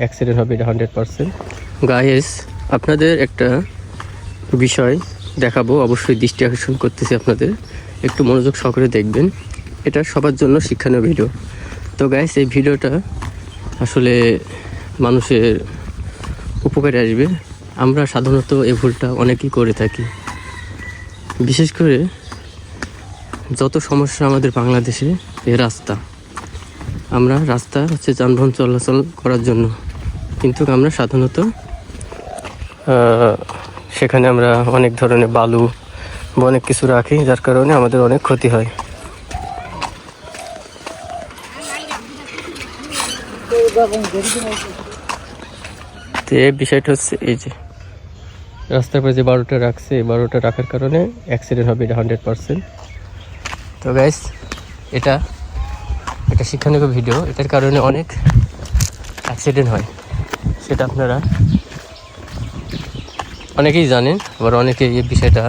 Accident হবে, এটা hundred percent guys আপনাদের একটা বিষয় দেখাবো, অবশ্যই দৃষ্টি আকর্ষণ করতেছি আপনাদের। একটু মনোযোগ সহকারে দেখবেন, এটা সবার জন্য শিক্ষণীয় ভিডিও তো গাইস এই ভিডিওটা আসলে মানুষের উপকারে আসবে। আমরা সাধারণত এই ভুলটা অনেকেই করে থাকি। বিশেষ করে যত সমস্যা আমাদের বাংলাদেশে এ রাস্তা। আমরা রাস্তা হচ্ছে যানবাহন চলাচল করার জন্য। কিন্তু আমরা সাধারণত সেখানে আমরা অনেক ধরনের বালু বা অনেক কিছু রাখি, যার কারণে আমাদের অনেক ক্ষতি হয়। তো বিষয়টা হচ্ছে এই যে, রাস্তার পরে যে বারোটা রাখছে, এই বারোটা রাখার কারণে অ্যাক্সিডেন্ট হবে এটা হান্ড্রেড পারসেন্ট তো গাইস এটা এটা শিক্ষানীয় ভিডিও, এটার কারণে অনেক অ্যাক্সিডেন্ট হয়। সেটা আপনারা অনেকেই জানেন, আবার অনেকে এই বিষয়টা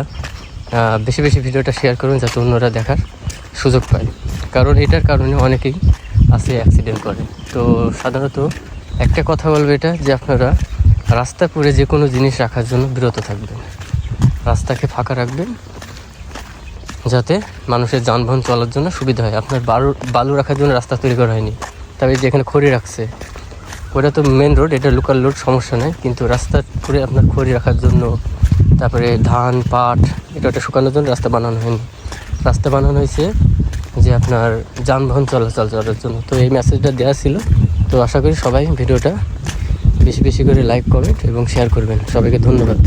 বেশি বেশি ভিডিওটা শেয়ার করুন যাতে অন্যরা দেখার সুযোগ পায়। কারণ এটার কারণে অনেকেই আছে অ্যাক্সিডেন্ট করে। তো সাধারণত একটা কথা বলব এটা, যে আপনারা রাস্তা পরে যে কোনো জিনিস রাখার জন্য বিরত থাকবেন। রাস্তাকে ফাঁকা রাখবেন যাতে মানুষের যানবাহন চলার জন্য সুবিধা হয়। আপনার বালু বালু রাখার জন্য রাস্তা তৈরি করা হয়নি। তবে যে এখানে খড়ি রাখছে, ওটা তো মেন রোড এটা লোকাল রোড সমস্যা নেই। কিন্তু রাস্তা করে আপনার খড়ি রাখার জন্য, তারপরে ধান, পাট, এটা ওটা শুকানোর জন্য রাস্তা বানানো হয়নি। রাস্তা বানানো হয়েছে যে আপনার যানবাহন চলাচল করার জন্য। তো এই মেসেজটা দেওয়া ছিল। তো আশা করি সবাই ভিডিওটা বেশি বেশি করে লাইক কমেন্ট এবং শেয়ার করবেন। সবাইকে ধন্যবাদ।